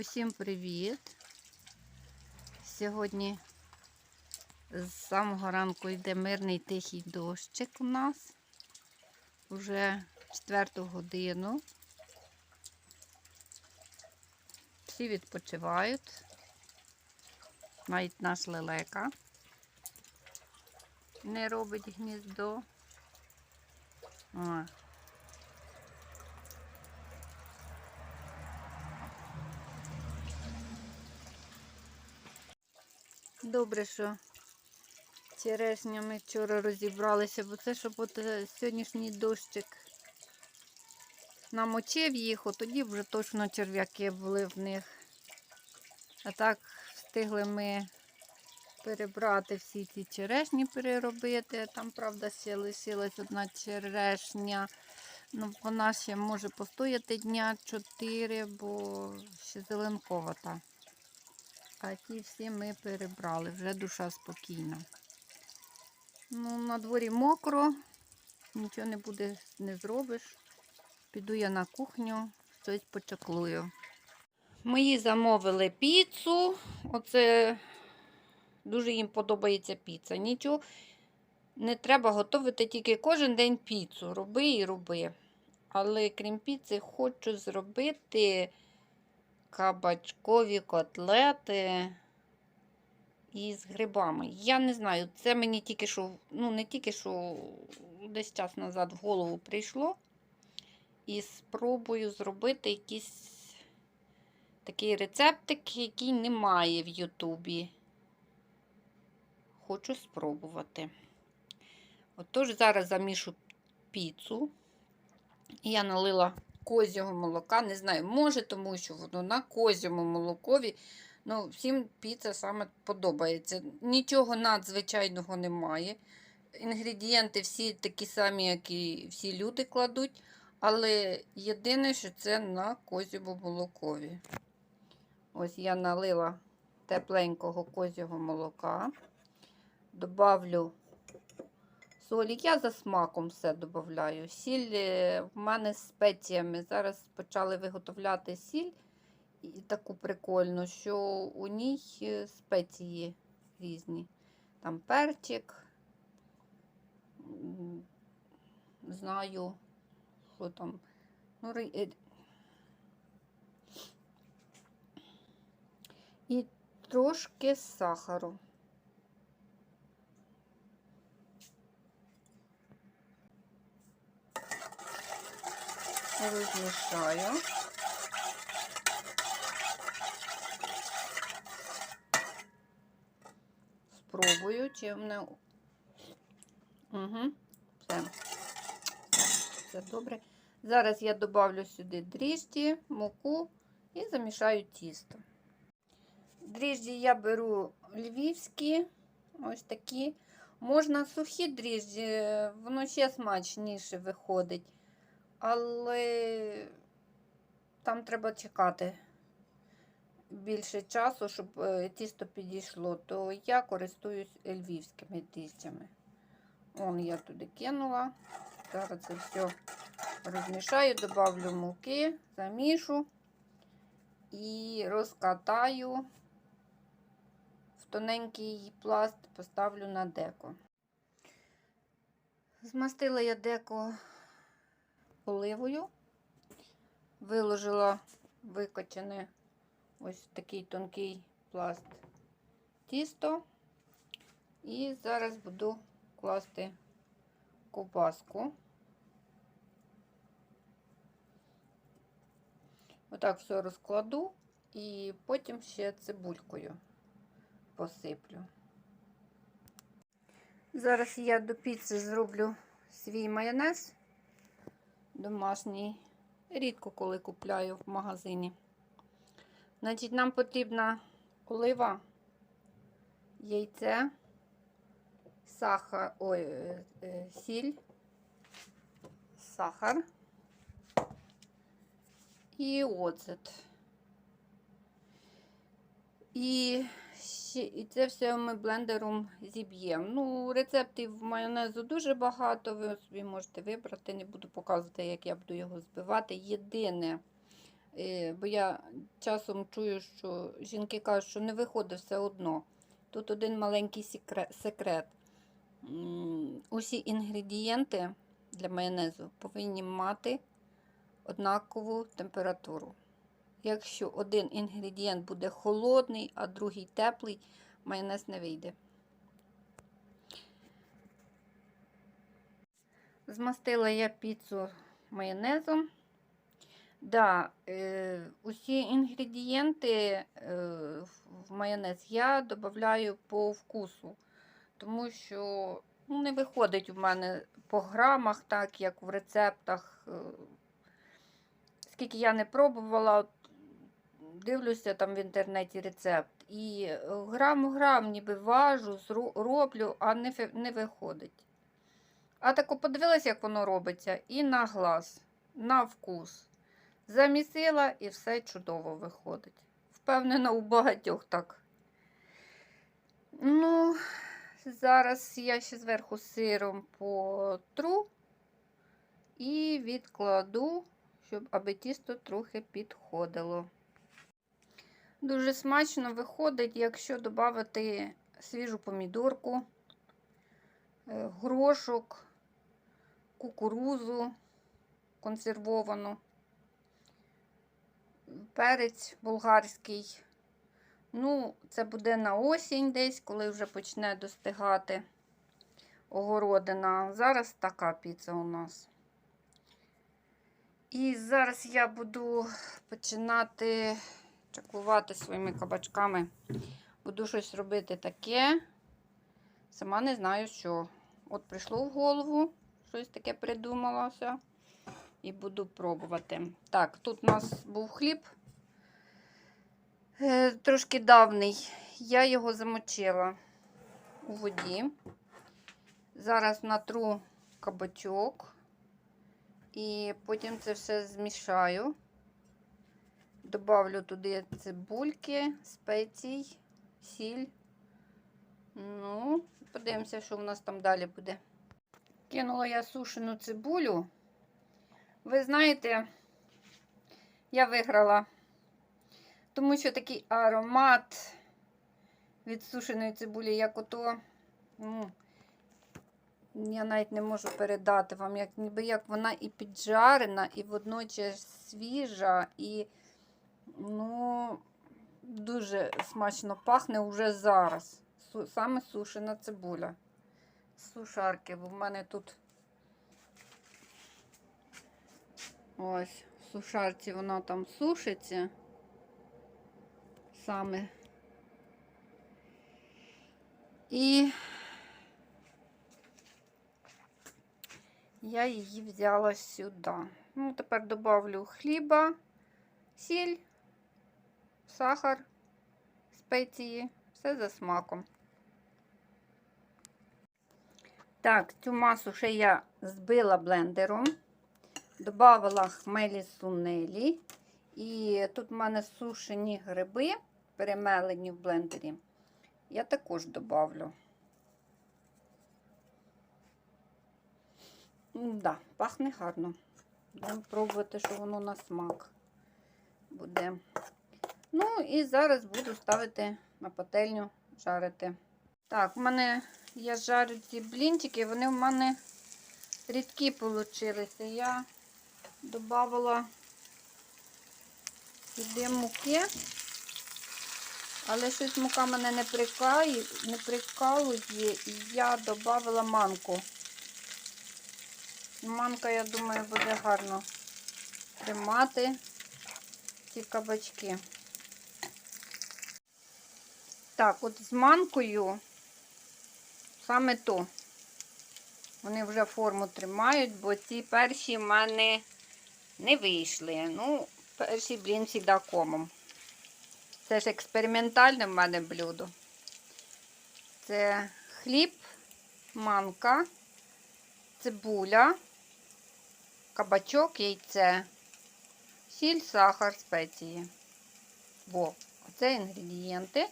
Усім привіт! Сьогодні з самого ранку йде мирний тихий дощик у нас. Уже четверту годину. Всі відпочивають. Навіть наш лелека не робить гніздо. Добре, що черешня ми вчора розібралися, бо це щоб от е, сьогоднішній дощик намочив їх, от тоді вже точно черв'яки були в них. А так встигли ми перебрати всі ці черешні, переробити. Там, правда, ще лишилась одна черешня. Ну, вона ще може постояти дня 4, бо ще зеленковата. А ті всі ми перебрали, вже душа спокійна. Ну, на дворі мокро, нічого не буде, не зробиш. Піду я на кухню, щось почаклую. Мої замовили піцу. Оце дуже їм подобається піца. Нічого не треба готувати тільки кожен день піцу. Роби і роби. Але крім піци, хочу зробити кабачкові котлети із грибами. Я не знаю, це мені тільки що, ну не тільки що десь час назад в голову прийшло. І спробую зробити якийсь такий рецептик, який немає в Ютубі. Хочу спробувати. Отож, зараз замішу піцу. Я налила козього молока. Не знаю, може, тому що воно на козьому молокові. Ну, всім піца саме подобається. Нічого надзвичайного немає. Інгредієнти всі такі самі, як і всі люди кладуть. Але єдине, що це на козьому молокові. Ось я налила тепленького козього молока. Добавлю солі. Я за смаком все додаю. Сіль е, в мене з спеціями. Зараз почали виготовляти сіль і таку прикольну, що у ній е, спеції різні. Там перчик. Знаю, що там. Ну, е, І трошки сахару. Розмішаю. Спробую, чи мене. Угу, все. Все добре. Зараз я добавлю сюди дріжджі, муку і замішаю тісто. Дріжджі я беру львівські, ось такі. Можна сухі дріжджі, воно ще смачніше виходить але там треба чекати більше часу, щоб е, тісто підійшло, то я користуюсь львівськими тістями. Вон я туди кинула. Зараз це все розмішаю, добавлю муки, замішу і розкатаю в тоненький пласт, поставлю на деко. Змастила я деко оливою. Виложила викочене ось такий тонкий пласт тісто. І зараз буду класти ковбаску. Отак все розкладу і потім ще цибулькою посиплю. Зараз я до піци зроблю свій майонез домашній. Рідко коли купляю в магазині. Значить, нам потрібна олива, яйце, сахар, ой, е, е, сіль, сахар і оцет. І, і це все ми блендером зіб'ємо. Ну, рецептів майонезу дуже багато, ви собі можете вибрати, не буду показувати, як я буду його збивати. Єдине, Е, Бо я часом чую, що жінки кажуть, що не виходить все одно. Тут один маленький секрет. Усі інгредієнти для майонезу повинні мати однакову температуру. Якщо один інгредієнт буде холодний, а другий теплий, майонез не вийде. Змастила я піцу майонезом. Да, е, усі інгредієнти е, в майонез я додаю по вкусу, тому що ну, не виходить у мене по грамах, так як в рецептах. Е, скільки я не пробувала, дивлюся там в інтернеті рецепт. І е, грам грам ніби важу, роблю, а не, не виходить. А тако подивилася, як воно робиться, і на глаз, на вкус. Замісила і все чудово виходить. Впевнена, у багатьох так. Ну, зараз я ще зверху сиром потру і відкладу, щоб аби тісто трохи підходило. Дуже смачно виходить, якщо додати свіжу помідорку, е, горошок, кукурузу консервовану перець болгарський. Ну, це буде на осінь десь, коли вже почне достигати огородина. Зараз така піца у нас. І зараз я буду починати чаклувати своїми кабачками. Буду щось робити таке. Сама не знаю, що. От прийшло в голову, щось таке придумалося і буду пробувати. Так, тут у нас був хліб е, трошки давний. Я його замочила у воді. Зараз натру кабачок і потім це все змішаю. Добавлю туди цибульки, спецій, сіль. Ну, подивимося, що в нас там далі буде. Кинула я сушену цибулю. Ви знаєте, я виграла, тому що такий аромат від сушеної цибулі, як ото, ну, я навіть не можу передати вам, як, ніби як вона і піджарена, і водночас свіжа, і ну, дуже смачно пахне уже зараз. Саме сушена цибуля. Сушарки, бо в мене тут Ось, в сушарці вона там сушиться саме. І я її взяла сюди. Ну, тепер добавлю хліба, сіль, сахар, спеції, все за смаком. Так, цю масу ще я збила блендером. Добавила хмелі сунелі. І тут в мене сушені гриби, перемелені в блендері. Я також добавлю. Да, пахне гарно. Будемо пробувати, що воно на смак буде. Ну, і зараз буду ставити на пательню жарити. Так, в мене я жарю ці блінчики, вони в мене рідкі получилися. Я Добавила сюди муки, але щось мука мене не прикає, не прикалує, і я додавала манку. Манка, я думаю, буде гарно тримати ці кабачки. Так, от з манкою саме то. Вони вже форму тримають, бо ці перші в мене не вийшли. Ну, перший блін завжди комом. Це ж експериментальне в мене блюдо. Це хліб, манка, цибуля, кабачок, яйце, сіль, сахар, спеції. Во, оце інгредієнти,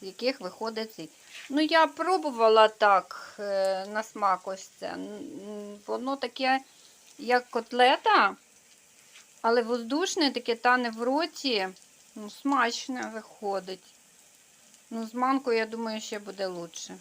з яких виходить цей. Ну, я пробувала так е, на смак ось це. Воно таке, як котлета. Але воздушне таке тане в роті, ну, смачне виходить. Ну, з манкою, я думаю, ще буде лучше.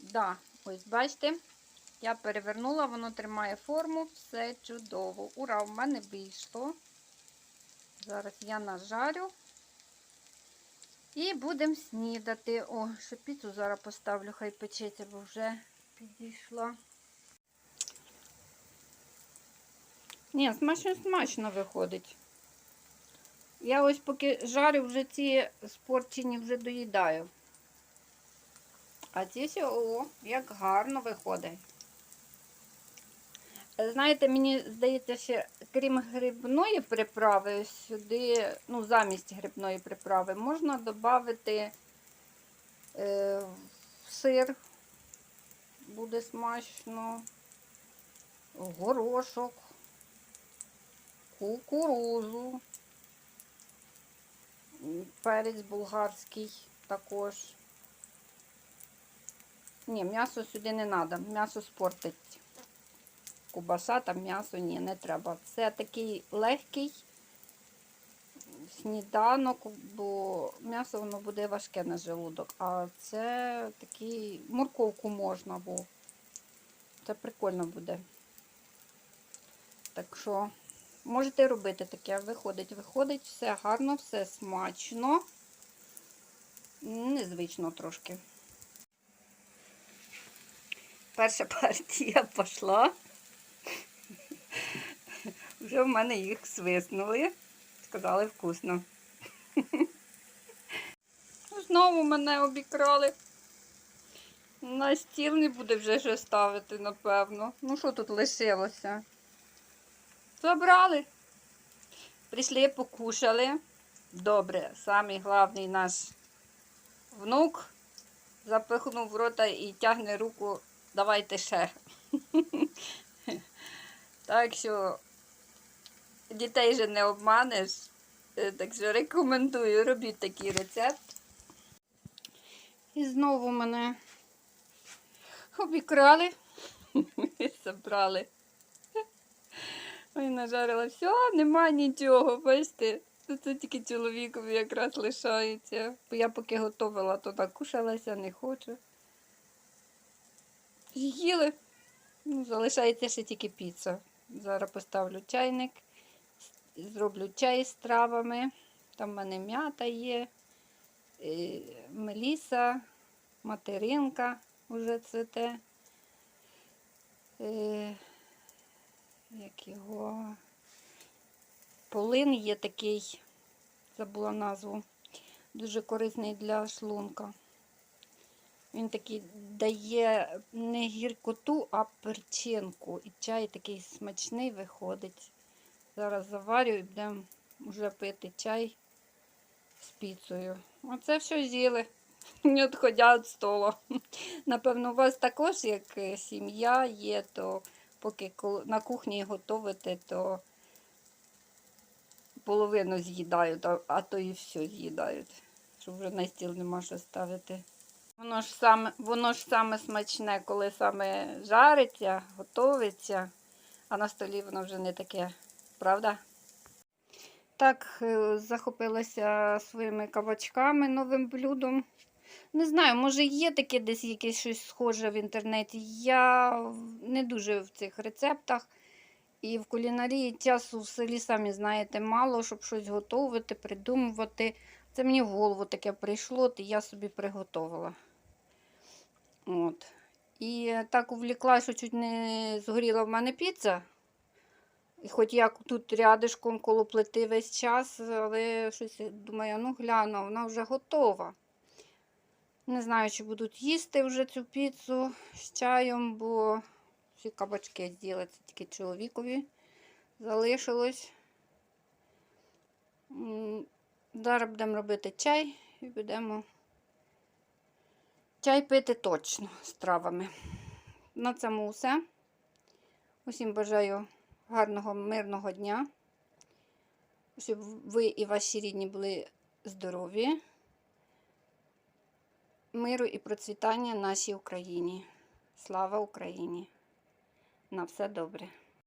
Да, ось бачите, я перевернула, воно тримає форму, все чудово. Ура, в мене вийшло. Зараз я нажарю. І будемо снідати. О, ще піцу зараз поставлю, хай печеться, бо вже підійшла. Ні, смачно смачно виходить. Я ось поки жарю, вже ці спорчені вже доїдаю. А ці о, як гарно виходить. Знаєте, мені здається, ще крім грибної приправи, сюди, ну, замість грибної приправи, можна додати е, сир. Буде смачно, горошок, кукурузу, перець болгарський також. Ні, м'ясо сюди не треба, м'ясо спортить. Кубаса там м'ясо ні, не треба. Це такий легкий сніданок, бо м'ясо воно буде важке на желудок. А це такий морковку можна, бо це прикольно буде. Так що можете робити таке. Виходить, виходить, все гарно, все смачно. Незвично трошки. Перша партія пішла. Вже в мене їх свиснули. Сказали вкусно. Знову мене обікрали. На стіл не буде вже що ставити, напевно. Ну, що тут лишилося? Забрали. Прийшли, покушали. Добре, самий головний наш внук запихнув в рота і тягне руку, давайте ще. Так що дітей же не обманеш. Е, Так що рекомендую, робіть такий рецепт. І знову мене обікрали і забрали. Ой, нажарила все, нема нічого, бачите. Це тільки чоловікові якраз лишається. Бо я поки готувала, то накушалася, не хочу. Їли. Ну, залишається ще тільки піца. Зараз поставлю чайник, зроблю чай з травами. Там в мене м'ята є, е, меліса, материнка вже цвете. Е, Як його? Полин є такий, забула назву, дуже корисний для шлунка. Він такий дає не гіркоту, а перчинку. І чай такий смачний виходить. Зараз заварю і будемо вже пити чай з піцею. Оце все з'їли, не відходя від столу. Напевно, у вас також, як е, сім'я є, то поки на кухні готуєте, то половину з'їдають, а- то і все з'їдають. Щоб вже на стіл нема що ставити. Воно ж саме, воно ж саме смачне, коли саме жариться, готовиться, а на столі воно вже не таке, правда? Так, е, захопилася своїми кабачками, новим блюдом. Не знаю, може є таке десь якесь щось схоже в інтернеті. Я не дуже в цих рецептах. І в кулінарії часу в селі, самі знаєте, мало, щоб щось готувати, придумувати. Це мені в голову таке прийшло, то я собі приготувала. От. І так увлікла, що чуть не згоріла в мене піца. І хоч я тут рядишком коло плити весь час, але щось думаю, ну гляну, вона вже готова. Не знаю, чи будуть їсти вже цю піцу з чаєм, бо всі кабачки це тільки чоловікові залишилось. Зараз будемо робити чай і будемо чай пити точно з травами. На цьому все. Усім бажаю гарного, мирного дня. Щоб ви і ваші рідні були здорові, миру і процвітання нашій Україні. Слава Україні! На все добре!